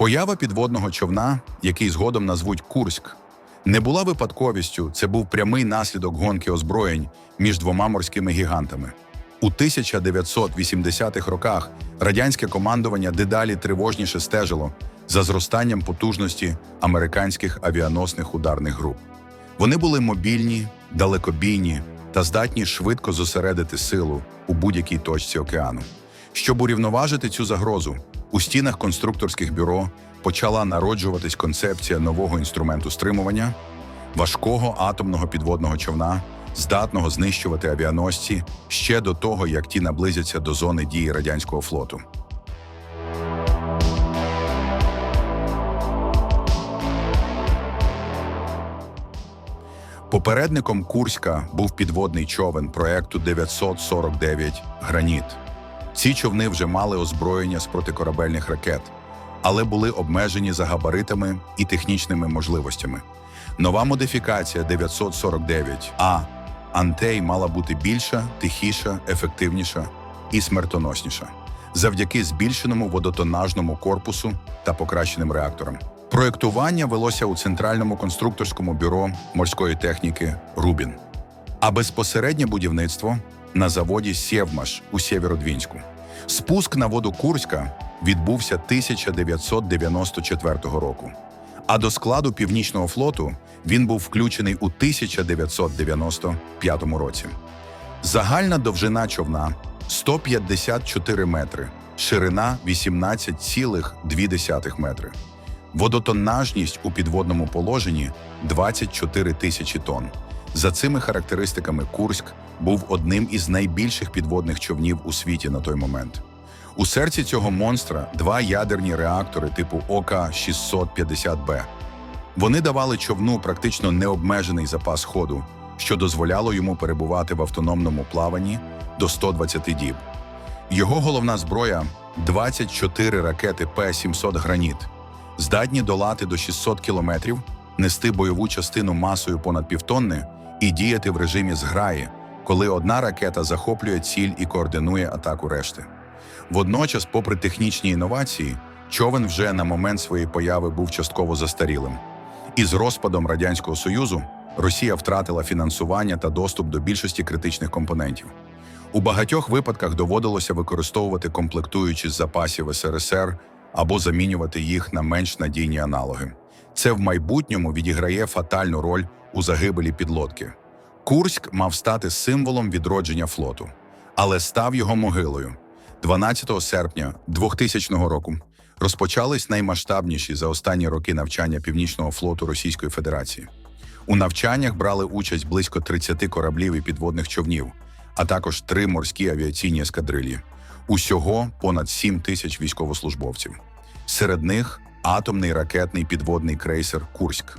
Поява підводного човна, який згодом назвуть Курськ, не була випадковістю, це був прямий наслідок гонки озброєнь між двома морськими гігантами. У 1980-х роках радянське командування дедалі тривожніше стежило за зростанням потужності американських авіаносних ударних груп. Вони були мобільні, далекобійні та здатні швидко зосередити силу у будь-якій точці океану. Щоб урівноважити цю загрозу, у стінах конструкторських бюро почала народжуватись концепція нового інструменту стримування важкого атомного підводного човна, здатного знищувати авіаносці ще до того, як ті наблизяться до зони дії радянського флоту. Попередником Курська був підводний човен проекту 949 Граніт. Ці човни вже мали озброєння з протикорабельних ракет, але були обмежені за габаритами і технічними можливостями. Нова модифікація 949 А Антей мала бути більша, тихіша, ефективніша і смертоносніша завдяки збільшеному водотонажному корпусу та покращеним реакторам. Проєктування велося у центральному конструкторському бюро морської техніки Рубін, а безпосереднє будівництво на заводі Сєвмаш у Сєвєродвінську. Спуск на воду Курська відбувся 1994 року. А до складу Північного флоту він був включений у 1995 році. Загальна довжина човна 154 метри, ширина 18,2 метри. Водотоннажність у підводному положенні 24 тисячі тонн. За цими характеристиками Курськ був одним із найбільших підводних човнів у світі на той момент. У серці цього монстра два ядерні реактори типу ОК-650Б. Вони давали човну практично необмежений запас ходу, що дозволяло йому перебувати в автономному плаванні до 120 діб. Його головна зброя 24 ракети П-700 Граніт, здатні долати до 600 кілометрів, нести бойову частину масою понад півтонни і діяти в режимі зграї, коли одна ракета захоплює ціль і координує атаку решти. Водночас, попри технічні інновації, човен вже на момент своєї появи був частково застарілим. І з розпадом Радянського Союзу Росія втратила фінансування та доступ до більшості критичних компонентів. У багатьох випадках доводилося використовувати комплектуючі з запасів СРСР або замінювати їх на менш надійні аналоги. Це в майбутньому відіграє фатальну роль у загибелі підлодки. Курськ мав стати символом відродження флоту, але став його могилою. 12 серпня 2000 року розпочались наймасштабніші за останні роки навчання Північного флоту Російської Федерації. У навчаннях брали участь близько 30 кораблів і підводних човнів, а також три морські авіаційні ескадрилі. Усього понад 7 тисяч військовослужбовців. Серед них атомний ракетний підводний крейсер Курськ.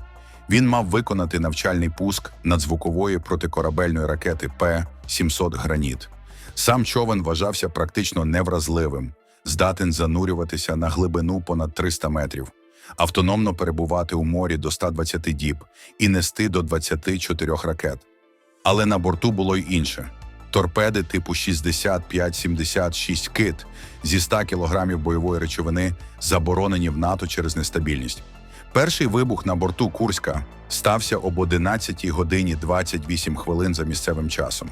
Він мав виконати навчальний пуск надзвукової протикорабельної ракети П-700 Граніт. Сам човен вважався практично невразливим, здатен занурюватися на глибину понад 300 метрів, автономно перебувати у морі до 120 діб і нести до 24 ракет. Але на борту було й інше. Торпеди типу 65-76 кит зі 100 кілограмів бойової речовини заборонені в НАТО через нестабільність. Перший вибух на борту Курська стався об 11 годині 28 хвилин за місцевим часом.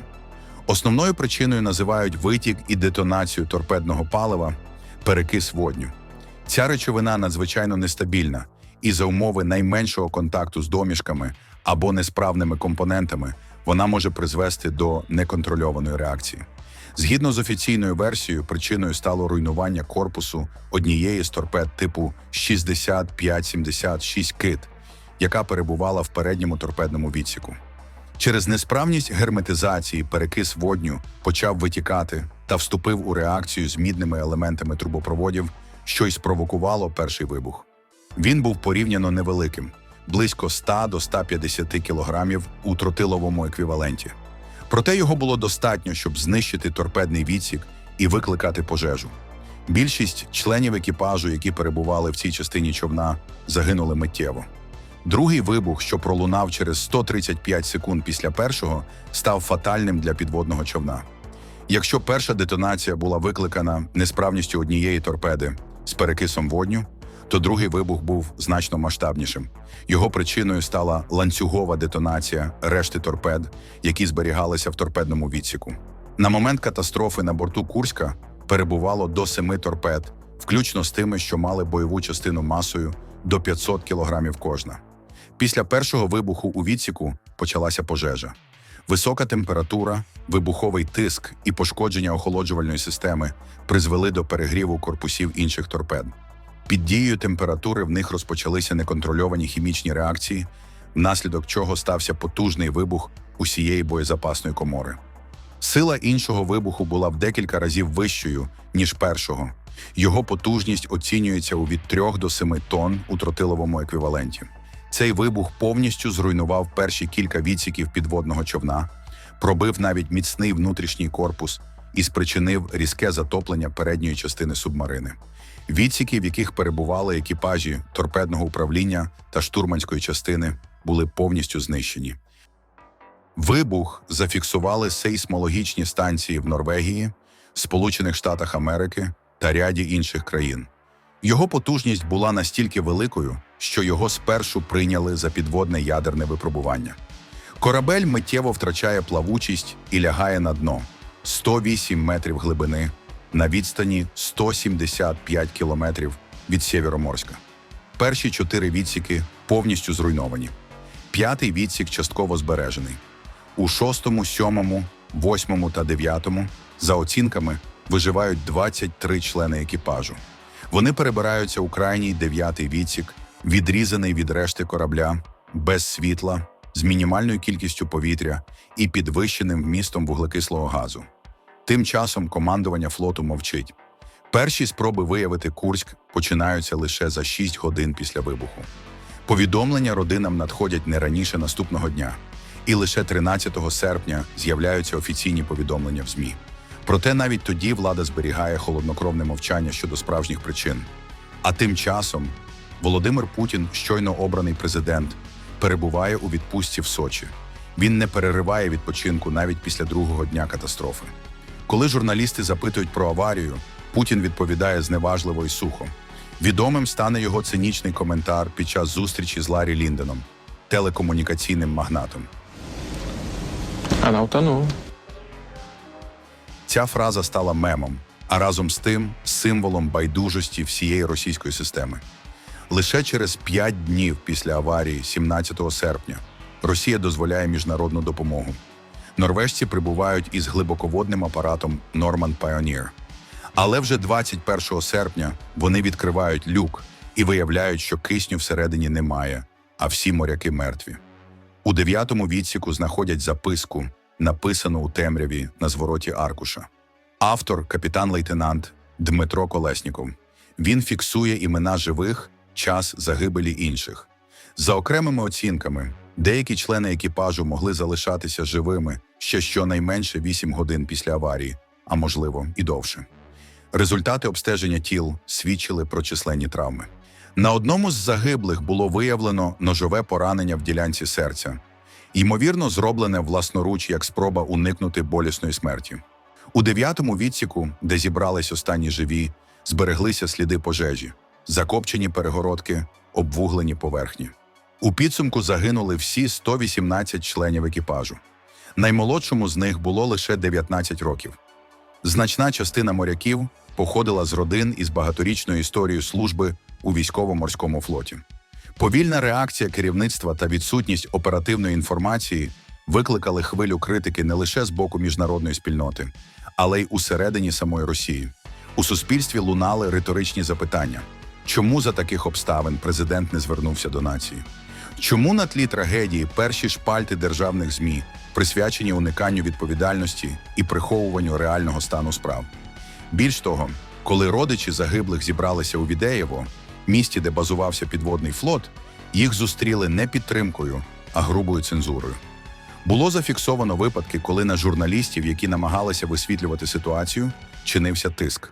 Основною причиною називають витік і детонацію торпедного палива, перекис водню. Ця речовина надзвичайно нестабільна, і за умови найменшого контакту з домішками або несправними компонентами вона може призвести до неконтрольованої реакції. Згідно з офіційною версією, причиною стало руйнування корпусу однієї з торпед типу 65-76 кит, яка перебувала в передньому торпедному відсіку. Через несправність герметизації перекис водню почав витікати та вступив у реакцію з мідними елементами трубопроводів, що й спровокувало перший вибух. Він був порівняно невеликим близько 100 до 150 кілограмів у тротиловому еквіваленті. Проте його було достатньо, щоб знищити торпедний відсік і викликати пожежу. Більшість членів екіпажу, які перебували в цій частині човна, загинули миттєво. Другий вибух, що пролунав через 135 секунд після першого, став фатальним для підводного човна. Якщо перша детонація була викликана несправністю однієї торпеди з перекисом водню, то другий вибух був значно масштабнішим. Його причиною стала ланцюгова детонація решти торпед, які зберігалися в торпедному відсіку. На момент катастрофи на борту Курська перебувало до семи торпед, включно з тими, що мали бойову частину масою до 500 кілограмів кожна. Після першого вибуху у відсіку почалася пожежа. Висока температура, вибуховий тиск і пошкодження охолоджувальної системи призвели до перегріву корпусів інших торпед. Під дією температури в них розпочалися неконтрольовані хімічні реакції, внаслідок чого стався потужний вибух усієї боєзапасної комори. Сила іншого вибуху була в декілька разів вищою, ніж першого. Його потужність оцінюється у від 3 до 7 тонн у тротиловому еквіваленті. Цей вибух повністю зруйнував перші кілька відсіків підводного човна, пробив навіть міцний внутрішній корпус і спричинив різке затоплення передньої частини субмарини. Відсіки, в яких перебували екіпажі торпедного управління та штурманської частини, були повністю знищені. Вибух зафіксували сейсмологічні станції в Норвегії, Сполучених Штатах Америки та ряді інших країн. Його потужність була настільки великою, що його спершу прийняли за підводне ядерне випробування. Корабель миттєво втрачає плавучість і лягає на дно 108 метрів глибини на відстані 175 кілометрів від Сєвєроморська. Перші чотири відсіки повністю зруйновані. П'ятий відсік частково збережений. У шостому, сьомому, восьмому та дев'ятому, за оцінками, виживають 23 члени екіпажу. Вони перебираються у крайній дев'ятий відсік, відрізаний від решти корабля, без світла, з мінімальною кількістю повітря і підвищеним вмістом вуглекислого газу. Тим часом командування флоту мовчить. Перші спроби виявити Курськ починаються лише за 6 годин після вибуху. Повідомлення родинам надходять не раніше наступного дня, і лише 13 серпня з'являються офіційні повідомлення в ЗМІ. Проте навіть тоді влада зберігає холоднокровне мовчання щодо справжніх причин. А тим часом Володимир Путін, щойно обраний президент, перебуває у відпустці в Сочі. Він не перериває відпочинку навіть після другого дня катастрофи. Коли журналісти запитують про аварію, Путін відповідає зневажливо і сухо. Відомим стане його цинічний коментар під час зустрічі з Ларі Лінденом, телекомунікаційним магнатом. Она утонула. Ця фраза стала мемом, а разом з тим символом байдужості всієї російської системи. Лише через п'ять днів після аварії, 17 серпня, Росія дозволяє міжнародну допомогу. Норвежці прибувають із глибоководним апаратом Norman Pioneer. Але вже 21 серпня вони відкривають люк і виявляють, що кисню всередині немає, а всі моряки мертві. У дев'ятому відсіку знаходять записку, написану у темряві на звороті аркуша. Автор капітан-лейтенант Дмитро Колесніков. Він фіксує імена живих, час загибелі інших. За окремими оцінками, деякі члени екіпажу могли залишатися живими ще щонайменше 8 годин після аварії, а можливо і довше. Результати обстеження тіл свідчили про численні травми. На одному з загиблих було виявлено ножове поранення в ділянці серця, ймовірно, зроблене власноруч як спроба уникнути болісної смерті. У дев'ятому відсіку, де зібрались останні живі, збереглися сліди пожежі, закопчені перегородки, обвуглені поверхні. У підсумку загинули всі 118 членів екіпажу. Наймолодшому з них було лише 19 років. Значна частина моряків походила з родин із багаторічною історією служби у військово-морському флоті. Повільна реакція керівництва та відсутність оперативної інформації викликали хвилю критики не лише з боку міжнародної спільноти, але й усередині самої Росії. У суспільстві лунали риторичні запитання: чому за таких обставин президент не звернувся до нації? Чому на тлі трагедії перші шпальти державних ЗМІ присвячені униканню відповідальності і приховуванню реального стану справ? Більш того, коли родичі загиблих зібралися у Відеєво, місті, де базувався підводний флот, їх зустріли не підтримкою, а грубою цензурою. Було зафіксовано випадки, коли на журналістів, які намагалися висвітлювати ситуацію, чинився тиск.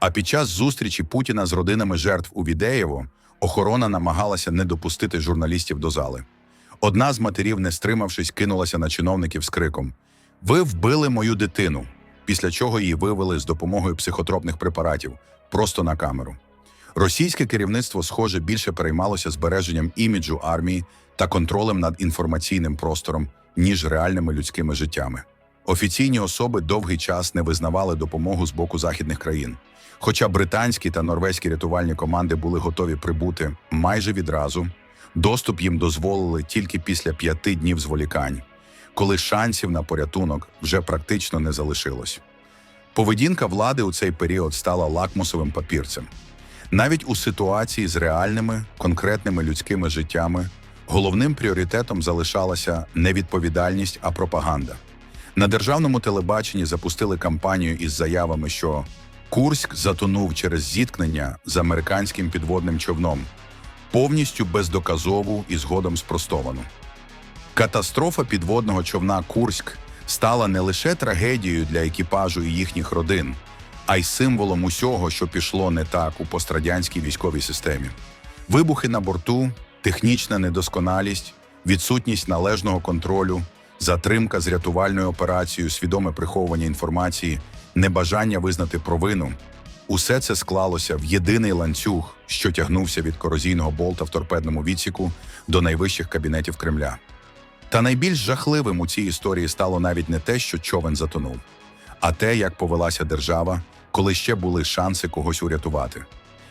А під час зустрічі Путіна з родинами жертв у Відеєво охорона намагалася не допустити журналістів до зали. Одна з матерів, не стримавшись, кинулася на чиновників з криком: Ви вбили мою дитину, після чого її вивели з допомогою психотропних препаратів просто на камеру. Російське керівництво, схоже, більше переймалося збереженням іміджу армії та контролем над інформаційним простором, ніж реальними людськими життями. Офіційні особи довгий час не визнавали допомогу з боку західних країн. Хоча британські та норвезькі рятувальні команди були готові прибути майже відразу, доступ їм дозволили тільки після п'яти днів зволікань, коли шансів на порятунок вже практично не залишилось. Поведінка влади у цей період стала лакмусовим папірцем. Навіть у ситуації з реальними, конкретними людськими життями головним пріоритетом залишалася не відповідальність, а пропаганда. На державному телебаченні запустили кампанію із заявами, що Курськ затонув через зіткнення з американським підводним човном, повністю бездоказову і згодом спростовану. Катастрофа підводного човна Курськ стала не лише трагедією для екіпажу і їхніх родин, а й символом усього, що пішло не так у пострадянській військовій системі. Вибухи на борту, технічна недосконалість, відсутність належного контролю, затримка з рятувальною операцією, свідоме приховування інформації, небажання визнати провину. Усе це склалося в єдиний ланцюг, що тягнувся від корозійного болта в торпедному відсіку до найвищих кабінетів Кремля. Та найбільш жахливим у цій історії стало навіть не те, що човен затонув, а те, як повелася держава, коли ще були шанси когось урятувати.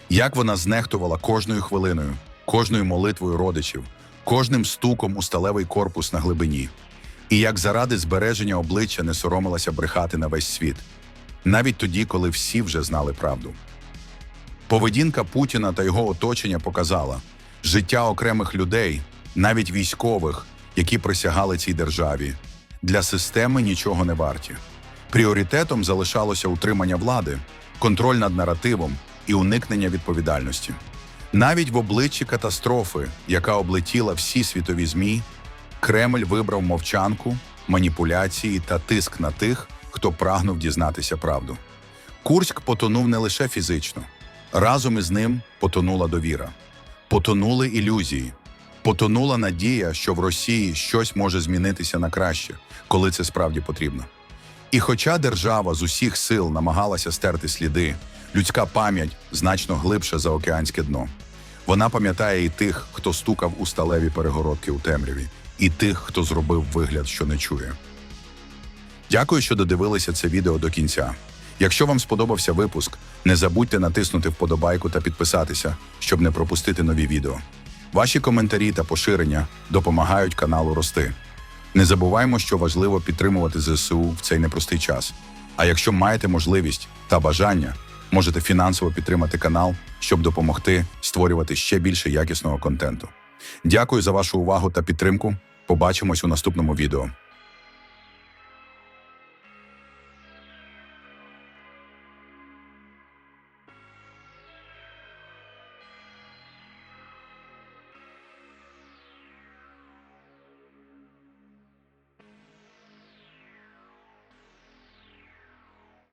Як вона знехтувала кожною хвилиною, кожною молитвою родичів, кожним стуком у сталевий корпус на глибині, і як заради збереження обличчя не соромилася брехати на весь світ, навіть тоді, коли всі вже знали правду. Поведінка Путіна та його оточення показала життя окремих людей, навіть військових, які присягали цій державі, для системи нічого не варті. Пріоритетом залишалося утримання влади, контроль над наративом і уникнення відповідальності. Навіть в обличчі катастрофи, яка облетіла всі світові ЗМІ, Кремль вибрав мовчанку, маніпуляції та тиск на тих, хто прагнув дізнатися правду. Курськ потонув не лише фізично, разом із ним потонула довіра, потонули ілюзії, потонула надія, що в Росії щось може змінитися на краще, коли це справді потрібно. І хоча держава з усіх сил намагалася стерти сліди, людська пам'ять значно глибша за океанське дно. Вона пам'ятає і тих, хто стукав у сталеві перегородки у темряві, і тих, хто зробив вигляд, що не чує. Дякую, що додивилися це відео до кінця. Якщо вам сподобався випуск, не забудьте натиснути вподобайку та підписатися, щоб не пропустити нові відео. Ваші коментарі та поширення допомагають каналу рости. Не забуваймо, що важливо підтримувати ЗСУ в цей непростий час. А якщо маєте можливість та бажання, можете фінансово підтримати канал, щоб допомогти створювати ще більше якісного контенту. Дякую за вашу увагу та підтримку. Побачимось у наступному відео.